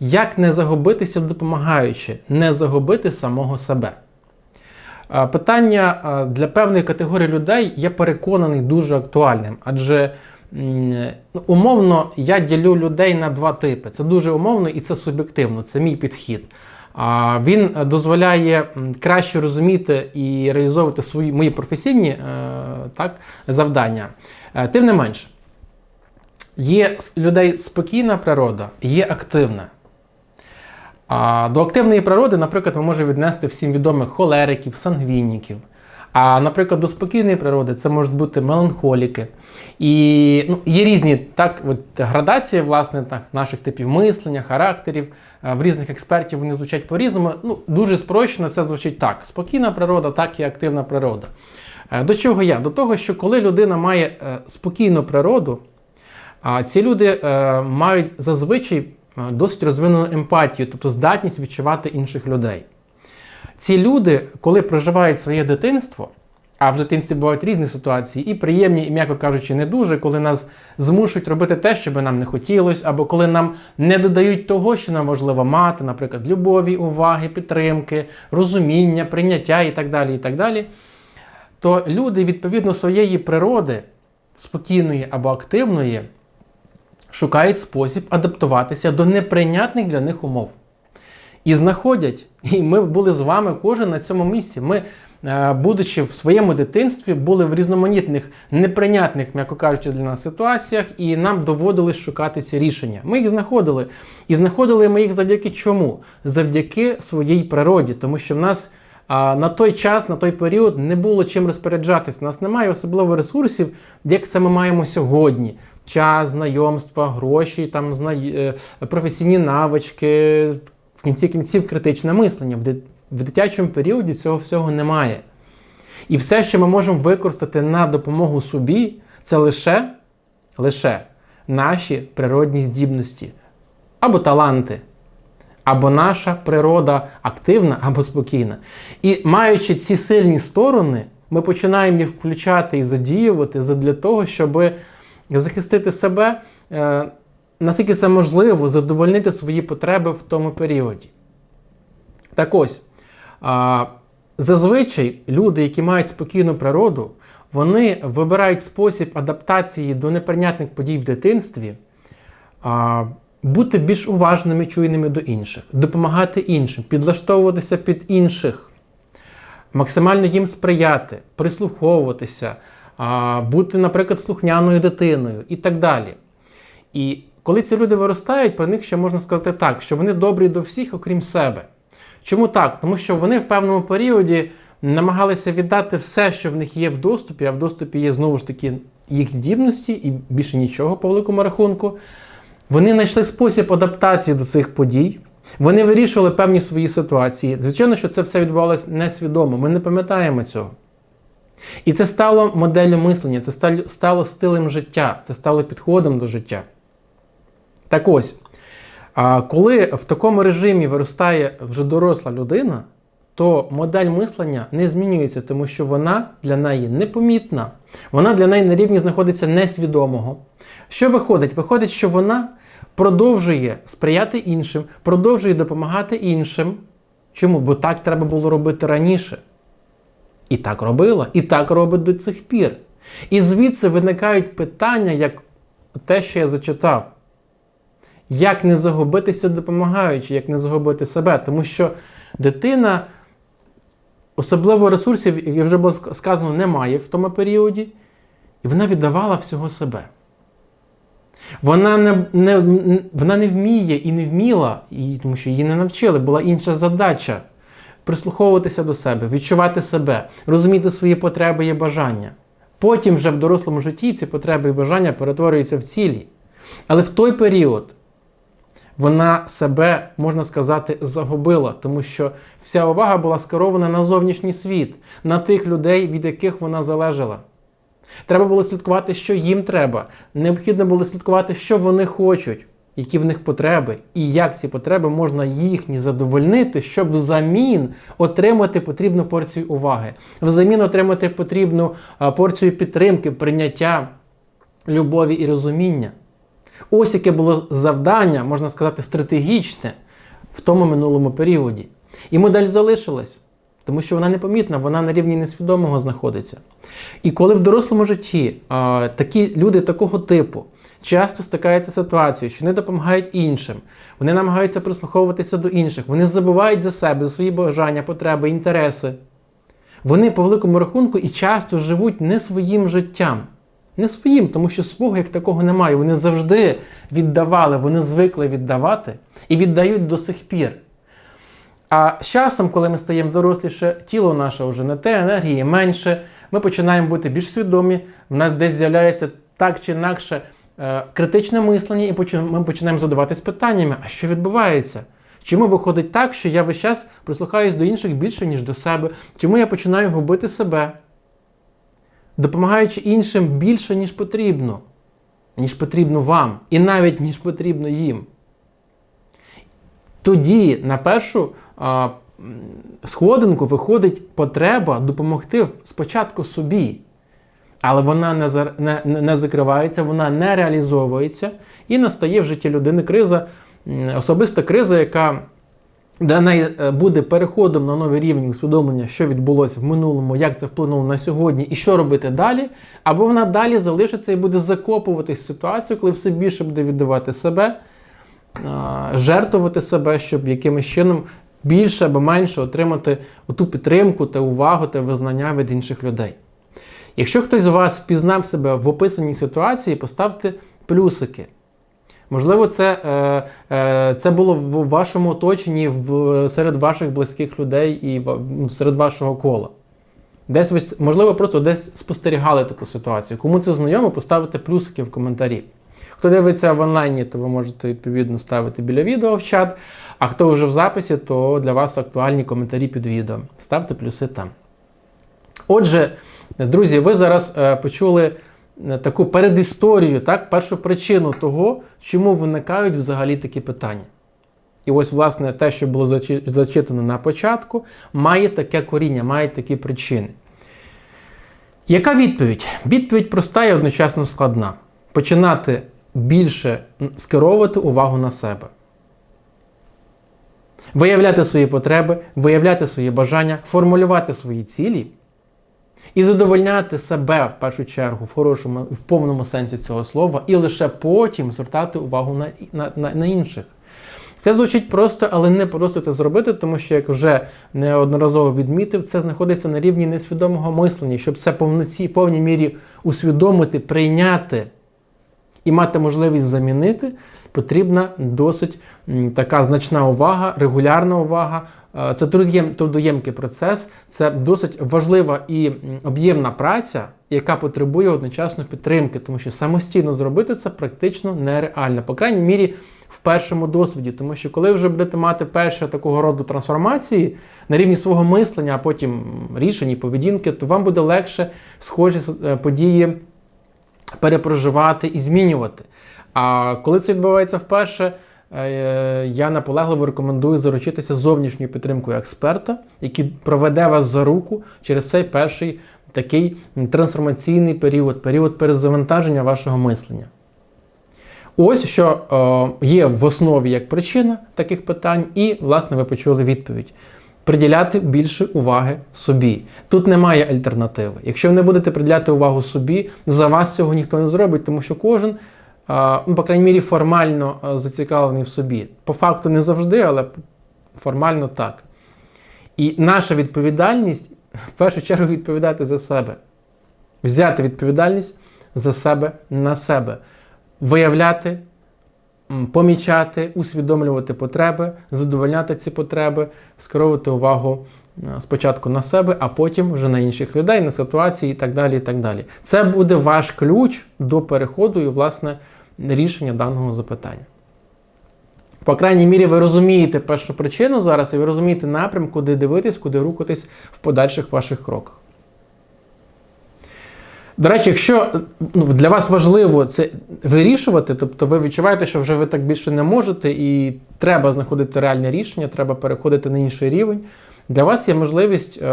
Як не загубитися допомагаючи, не загубити самого себе? Питання для певної категорії людей, я переконаний, дуже актуальним. Адже ну, умовно я ділю людей на два типи. Це дуже умовно і це суб'єктивно, це мій підхід. Він дозволяє краще розуміти і реалізовувати свої мої професійні е, так, завдання. Е, Тим не менш, є людей спокійна природа, є активна. А до активної природи, наприклад, ми можемо віднести всім відомих холериків, сангвініків. А, наприклад, до спокійної природи це можуть бути меланхоліки. І ну, є різні так, от, градації власне, так, наших типів мислення, характерів. В різних експертів вони звучать по-різному. Ну, дуже спрощено це звучить так: спокійна природа, так і активна природа. Е, До чого я? До того, що коли людина має е, спокійну природу, ці люди е, мають зазвичай досить розвинену емпатію, тобто здатність відчувати інших людей. Ці люди, коли проживають своє дитинство, а в дитинстві бувають різні ситуації, і приємні, і, м'яко кажучи, не дуже, коли нас змушують робити те, що би нам не хотілося, або коли нам не додають того, що нам важливо мати, наприклад, любові, уваги, підтримки, розуміння, прийняття і так далі. і так далі, То люди, відповідно своєї природи, спокійної або активної, шукають спосіб адаптуватися до неприйнятних для них умов. І знаходять, і ми були з вами кожен на цьому місці. Ми, е, будучи в своєму дитинстві, були в різноманітних, неприйнятних, м'яко кажучи, для нас ситуаціях, і нам доводилось шукати ці рішення. Ми їх знаходили. І знаходили ми їх завдяки чому? Завдяки своїй природі, тому що в нас а, на той час, на той період не було чим розпоряджатись. У нас немає особливо ресурсів, як це ми маємо сьогодні. Час, знайомства, гроші, там, знай... е, професійні навички, в кінці кінців критичне мислення. В, дит... в дитячому періоді цього всього немає. І все, що ми можемо використати на допомогу собі, це лише, лише наші природні здібності або таланти, або наша природа активна або спокійна. І маючи ці сильні сторони, ми починаємо їх включати і задіювати для того, щоб захистити себе, е, наскільки це можливо, задовольнити свої потреби в тому періоді. Так ось, зазвичай люди, які мають спокійну природу, вони вибирають спосіб адаптації до неприйнятних подій в дитинстві, бути більш уважними, чуйними до інших, допомагати іншим, підлаштовуватися під інших, максимально їм сприяти, прислуховуватися, бути, наприклад, слухняною дитиною і так далі. І коли ці люди виростають, про них ще можна сказати так, що вони добрі до всіх, окрім себе. Чому так? Тому що вони в певному періоді намагалися віддати все, що в них є в доступі, а в доступі є знову ж таки їх здібності і більше нічого по великому рахунку. Вони знайшли спосіб адаптації до цих подій. Вони вирішували певні свої ситуації. Звичайно, що це все відбувалося несвідомо. Ми не пам'ятаємо цього. І це стало моделлю мислення, це стало- стилем життя, це стало підходом до життя. Так ось, коли в такому режимі виростає вже доросла людина, то модель мислення не змінюється, тому що вона для неї непомітна, вона для неї на рівні знаходиться несвідомого. Що виходить? Виходить, що вона продовжує сприяти іншим, продовжує допомагати іншим. Чому? Бо так треба було робити раніше. І так робила, і так робить до цих пір. І звідси виникають питання, як те, що я зачитав. Як не загубитися допомагаючи, як не загубити себе. Тому що дитина особливо ресурсів, як вже було ск- сказано, немає в тому періоді, і вона віддавала всього себе. Вона не, не, вона не вміє і не вміла, і, тому що її не навчили, була інша задача прислуховуватися до себе, відчувати себе, розуміти свої потреби і бажання. Потім вже в дорослому житті ці потреби і бажання перетворюються в цілі. Але в той період вона себе, можна сказати, загубила, тому що вся увага була скерована на зовнішній світ, на тих людей, від яких вона залежала. Треба було слідкувати, що їм треба. Необхідно було слідкувати, що вони хочуть, які в них потреби, і як ці потреби можна їхні задовольнити, щоб взамін отримати потрібну порцію уваги, взамін отримати потрібну порцію підтримки, прийняття, любові і розуміння. Ось яке було завдання, можна сказати, стратегічне в тому минулому періоді. І модель залишилась, тому що вона непомітна, вона на рівні несвідомого знаходиться. І коли в дорослому житті а, такі люди такого типу часто стикаються з ситуацією, що не допомагають іншим, вони намагаються прислуховуватися до інших, вони забувають за себе, за свої бажання, потреби, інтереси. Вони по великому рахунку і часто живуть не своїм життям. Не своїм, тому що свого як такого немає. Вони завжди віддавали, вони звикли віддавати і віддають до сих пір. А з часом, коли ми стаємо доросліше, тіло наше вже не те, енергії менше, ми починаємо бути більш свідомі, в нас десь з'являється так чи інакше критичне мислення, і ми починаємо задаватись питаннями, а що відбувається? Чому виходить так, що я весь час прислухаюсь до інших більше, ніж до себе? Чому я починаю губити себе? допомагаючи іншим більше, ніж потрібно, ніж потрібно вам, і навіть ніж потрібно їм. Тоді на першу а, сходинку виходить потреба допомогти спочатку собі. Але вона не, за- не, не, закривається, вона не реалізовується, і настає в житті людини криза, особиста криза, яка для неї е, буде переходом на новий рівень усвідомлення, що відбулося в минулому, як це вплинуло на сьогодні і що робити далі, або вона далі залишиться і буде закопуватись в ситуацію, коли все більше буде віддавати себе, жертвувати себе, щоб якимось чином більше або менше отримати ту підтримку та увагу та визнання від інших людей. Якщо хтось з вас впізнав себе в описаній ситуації, поставте плюсики. Можливо, це, е, е, це було в вашому оточенні, серед ваших близьких людей і серед вашого кола. Десь ви, можливо, просто десь спостерігали таку ситуацію. Кому це знайомо, поставте плюсики в коментарі. Хто дивиться в онлайні, то ви можете відповідно ставити біля відео в чат. А хто вже в записі, то для вас актуальні коментарі під відео. Ставте плюси там. Отже, друзі, ви зараз е, почули е, таку передісторію, так, першу причину того, чому виникають взагалі такі питання. І ось, власне, те, що було зачи- зачитано на початку, має таке коріння, має такі причини. Яка відповідь? Відповідь проста і одночасно складна. Починати більше скеровувати увагу на себе. Виявляти свої потреби, виявляти свої бажання, формулювати свої цілі і задовольняти себе в першу чергу в хорошому, в повному сенсі цього слова, і лише потім звертати увагу на, на, на, на інших. Це звучить просто, але не просто це зробити, тому що, як вже неодноразово відмітив, це знаходиться на рівні несвідомого мислення. Щоб це повноці, повній мірі усвідомити, прийняти і мати можливість замінити, потрібна досить така значна увага, регулярна увага. Е, Це трудоєм- трудоємкий процес, це досить важлива і об'ємна праця, яка потребує одночасно підтримки, тому що самостійно зробити це практично нереально, по крайній мірі в першому досвіді. Тому що коли вже будете мати перші такого роду трансформації на рівні свого мислення, а потім рішень і поведінки, то вам буде легше схожі е, події перепроживати і змінювати. А коли це відбувається вперше, е, я наполегливо рекомендую заручитися зовнішньою підтримкою експерта, який проведе вас за руку через цей перший такий трансформаційний період, період перезавантаження вашого мислення. Ось що е, є в основі як причина таких питань, і, власне, ви почули відповідь. Приділяти більше уваги собі. Тут немає альтернативи. Якщо ви не будете приділяти увагу собі, за вас цього ніхто не зробить, тому що кожен, ну, по крайній мірі, формально зацікавлений в собі. По факту не завжди, але формально так. І наша відповідальність в першу чергу відповідати за себе. Взяти відповідальність за себе на себе виявляти, помічати, усвідомлювати потреби, задовольняти ці потреби, скеровувати увагу е, спочатку на себе, а потім вже на інших людей, на ситуації і так далі. і так далі. Це буде ваш ключ до переходу і, власне, рішення даного запитання. По крайній мірі, ви розумієте першу причину зараз, і ви розумієте напрям, куди дивитись, куди рухатись в подальших ваших кроках. До речі, якщо ну, для вас важливо це вирішувати, тобто ви відчуваєте, що вже ви так більше не можете, і треба знаходити реальне рішення, треба переходити на інший рівень. Для вас є можливість е,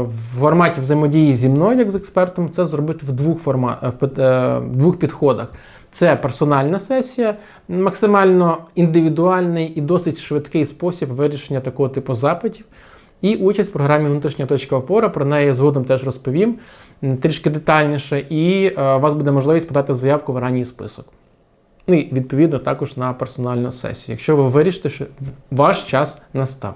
в форматі взаємодії зі мною, як з експертом, це зробити в двох, форма, в, е, в двох підходах. Це персональна сесія, максимально індивідуальний і досить швидкий спосіб вирішення такого типу запитів. І участь в програмі Внутрішня точка опора. Про неї згодом теж розповім трішки детальніше, і е, у вас буде можливість подати заявку в ранній список. Ну і відповідно також на персональну сесію, якщо ви вирішите, що ваш час настав.